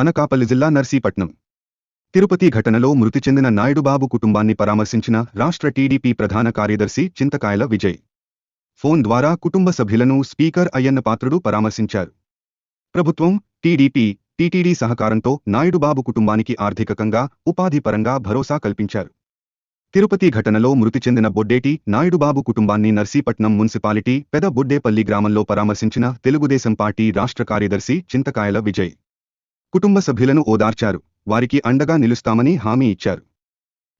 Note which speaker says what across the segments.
Speaker 1: అనకాపల్లి జిల్లా నర్సీపట్నం. తిరుపతి ఘటనలో మృతి చెందిన నాయుడుబాబు కుటుంబాన్ని పరామర్శించిన రాష్ట్ర టీడీపీ ప్రధాన కార్యదర్శి చింతకాయల విజయ్. ఫోన్ ద్వారా కుటుంబ సభ్యులను స్పీకర్ అయ్యన్న పాత్రుడు పరామర్శించారు. ప్రభుత్వం టీడీపీ టీటీడీ సహకారంతో నాయుడుబాబు కుటుంబానికి ఆర్థికంగా ఉపాధి పరంగా భరోసా కల్పించారు. తిరుపతి ఘటనలో మృతి చెందిన బొడ్డేటి నాయుడుబాబు కుటుంబాన్ని నర్సీపట్నం మున్సిపాలిటీ పెద బొడ్డేపల్లి గ్రామంలో పరామర్శించిన తెలుగుదేశం పార్టీ రాష్ట్ర కార్యదర్శి చింతకాయల విజయ్. కుటుంబ సభ్యులను ఓదార్చారు. వారికి అండగా నిలుస్తామని హామీ ఇచ్చారు.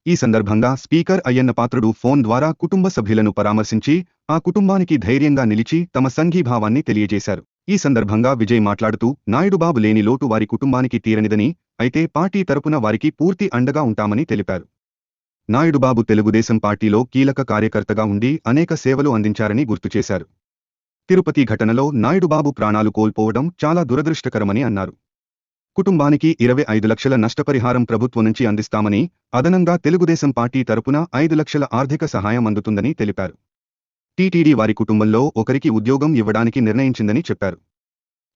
Speaker 1: ఈ సందర్భంగా స్పీకర్ అయ్యన్న పాత్రుడు ఫోన్ ద్వారా కుటుంబ సభ్యులను పరామర్శించి ఆ కుటుంబానికి ధైర్యంగా నిలిచి తమ సంఘీభావాన్ని తెలియజేశారు. ఈ సందర్భంగా విజయ్ మాట్లాడుతూ నాయుడుబాబు లేని లోటు వారి కుటుంబానికి తీరనిదని అయితే పార్టీ తరపున వారికి పూర్తి అండగా ఉంటామని తెలిపారు. నాయుడుబాబు తెలుగుదేశం పార్టీలో కీలక కార్యకర్తగా ఉండి అనేక సేవలు అందించారని గుర్తుచేశారు తిరుపతి ఘటనలో నాయుడుబాబు ప్రాణాలు కోల్పోవడం చాలా దురదృష్టకరమని అన్నారు. కుటుంబానికి ఇరవై ఐదు లక్షల నష్టపరిహారం ప్రభుత్వం నుంచి అందిస్తామని అదనంగా తెలుగుదేశం పార్టీ తరపున ఐదు లక్షల ఆర్థిక సహాయం అందుతుందని తెలిపారు. టీటీడీ వారి కుటుంబంలో ఒకరికి ఉద్యోగం ఇవ్వడానికి నిర్ణయించిందని చెప్పారు.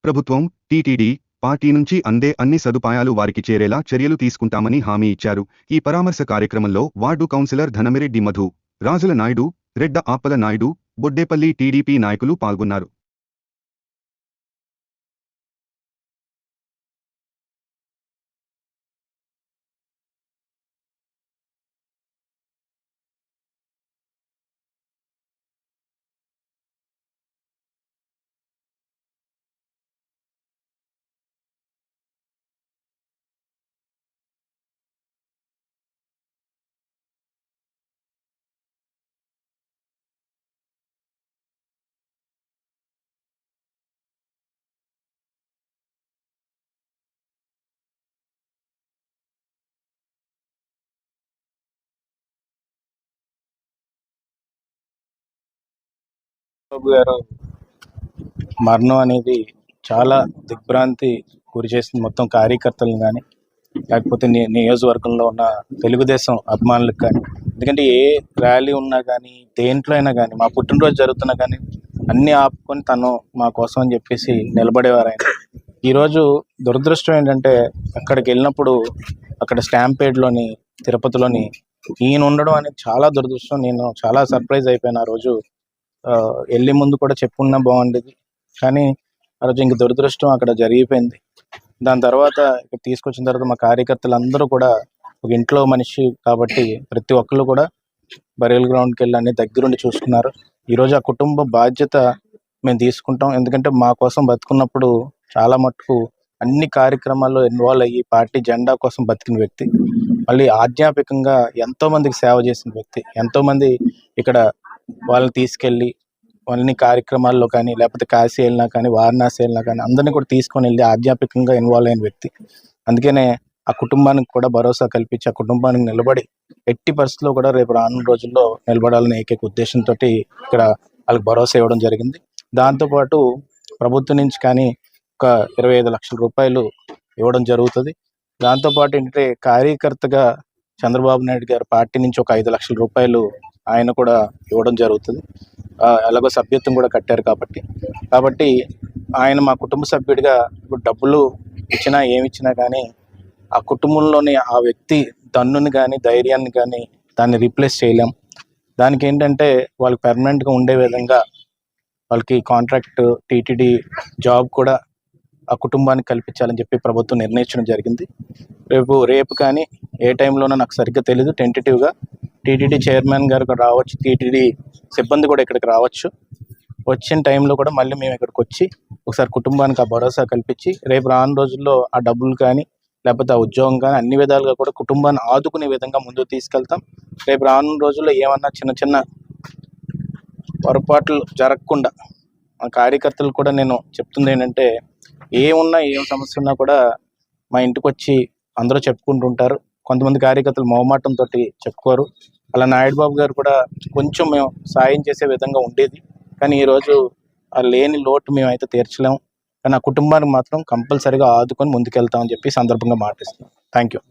Speaker 1: ప్రభుత్వం టీటీడీ పార్టీ నుంచి అందే అన్ని సదుపాయాలు వారికి చేరేలా చర్యలు తీసుకుంటామని హామీ ఇచ్చారు. ఈ పరామర్శ కార్యక్రమంలో వార్డు కౌన్సిలర్ ధనమిరెడ్డి మధు రాజుల నాయుడు రెడ్డ ఆపల నాయుడు బొడ్డేపల్లి టీడీపీ నాయకులు పాల్గొన్నారు.
Speaker 2: బాబు గారు మరణం అనేది చాలా దిగ్భ్రాంతి గురి చేసింది మొత్తం కార్యకర్తలను కానీ లేకపోతే నియోజకవర్గంలో ఉన్న తెలుగుదేశం అభిమానులకు కానీ ఎందుకంటే ఏ ర్యాలీ ఉన్నా కానీ దేంట్లో అయినా కానీ మా పుట్టినరోజు జరుగుతున్నా కానీ అన్ని ఆపుకొని తను మా కోసం అని చెప్పేసి నిలబడేవారు ఆయన. ఈరోజు దురదృష్టం ఏంటంటే అక్కడికి వెళ్ళినప్పుడు అక్కడ స్టాంపేడ్లోని తిరుపతిలోని ఈయన ఉండడం అనేది చాలా దురదృష్టం. నేను చాలా సర్ప్రైజ్ అయిపోయాను ఆ రోజు. వెళ్ళే ముందు కూడా చెప్పుకున్నా బాగుండేది. కానీ ఆ రోజు ఇంక దురదృష్టం అక్కడ జరిగిపోయింది. దాని తర్వాత ఇక్కడ తీసుకొచ్చిన తర్వాత మా కార్యకర్తలు అందరూ కూడా ఒక ఇంట్లో మనిషి కాబట్టి ప్రతి ఒక్కళ్ళు కూడా బరియల్ గ్రౌండ్కి వెళ్ళి అన్ని దగ్గరుండి చూసుకున్నారు. ఈరోజు ఆ కుటుంబ బాధ్యత మేము తీసుకుంటాం. ఎందుకంటే మా కోసం బతుకున్నప్పుడు చాలా మటుకు అన్ని కార్యక్రమాల్లో ఇన్వాల్వ్ అయ్యి పార్టీ జెండా కోసం బతికిన వ్యక్తి. మళ్ళీ ఆధ్యాత్మికంగా ఎంతో మందికి సేవ చేసిన వ్యక్తి. ఎంతో మంది ఇక్కడ వాళ్ళని తీసుకెళ్ళి వాళ్ళని కార్యక్రమాల్లో కానీ లేకపోతే కాశీ వెళ్ళినా కానీ వారణాసి వెళ్ళినా కానీ అందరినీ కూడా తీసుకొని వెళ్ళి ఆధ్యాత్మికంగా ఇన్వాల్వ్ అయిన వ్యక్తి. అందుకనే ఆ కుటుంబానికి కూడా భరోసా కల్పించి ఆ కుటుంబానికి నిలబడి ఎట్టి పరిస్థితుల్లో కూడా రేపు రానున్న రోజుల్లో నిలబడాలనే ఏకైక ఉద్దేశంతో ఇక్కడ వాళ్ళకి భరోసా ఇవ్వడం జరిగింది. దాంతోపాటు ప్రభుత్వం నుంచి కానీ ఒక ఇరవై ఐదు లక్షల రూపాయలు ఇవ్వడం జరుగుతుంది. దాంతోపాటు ఏంటంటే కార్యకర్తగా చంద్రబాబు నాయుడు గారు పార్టీ నుంచి ఒక ఐదు లక్షల రూపాయలు ఆయన కూడా ఇవ్వడం జరుగుతుంది. అలాగో సభ్యత్వం కూడా కట్టారు కాబట్టి. కాబట్టి ఆయన మా కుటుంబ సభ్యుడిగా ఇప్పుడు డబ్బులు ఇచ్చినా ఏమి ఇచ్చినా కానీ ఆ కుటుంబంలోని ఆ వ్యక్తి దన్నుని కానీ ధైర్యాన్ని కానీ దాన్ని రీప్లేస్ చేయలేం. దానికి ఏంటంటే వాళ్ళకి పెర్మనెంట్గా ఉండే విధంగా వాళ్ళకి కాంట్రాక్ట్ టీటీడీ జాబ్ కూడా ఆ కుటుంబానికి కల్పించాలని చెప్పి ప్రభుత్వం నిర్ణయించడం జరిగింది. రేపు రేపు కానీ ఏ టైంలోనో నాకు సరిగ్గా తెలియదు టెంటేటివ్గా టీటీడీ చైర్మన్ గారు రావచ్చు టీటీడీ సిబ్బంది కూడా ఇక్కడికి రావచ్చు. వచ్చిన టైంలో కూడా మళ్ళీ మేము ఇక్కడికి వచ్చి ఒకసారి కుటుంబానికి ఆ భరోసా కల్పించి రేపు రాను రోజుల్లో ఆ డబ్బులు కానీ లేకపోతే ఆ ఉద్యోగం కానీ అన్ని విధాలుగా కూడా కుటుంబాన్ని ఆదుకునే విధంగా ముందుకు తీసుకెళ్తాం. రేపు రానున్న రోజుల్లో ఏమన్నా చిన్న చిన్న పొరపాట్లు జరగకుండా మా కార్యకర్తలు కూడా నేను చెప్తుంది ఏంటంటే ఏమున్నా ఏం సమస్య ఉన్నా కూడా మా ఇంటికి వచ్చి అందరూ చెప్పుకుంటుంటారు. కొంతమంది కార్యకర్తలు మొహమాటంతో చెప్పుకోరు. అలా నాయుడు బాబు గారు కూడా కొంచెం మేము సాయం చేసే విధంగా ఉండేది. కానీ ఈరోజు ఆ లేని లోటు మేమైతే తీర్చలేము. కానీ ఆ కుటుంబానికి మాత్రం కంపల్సరిగా ఆదుకొని ముందుకెళ్తామని చెప్పి సందర్భంగా మాటిస్తున్నాం. Thank you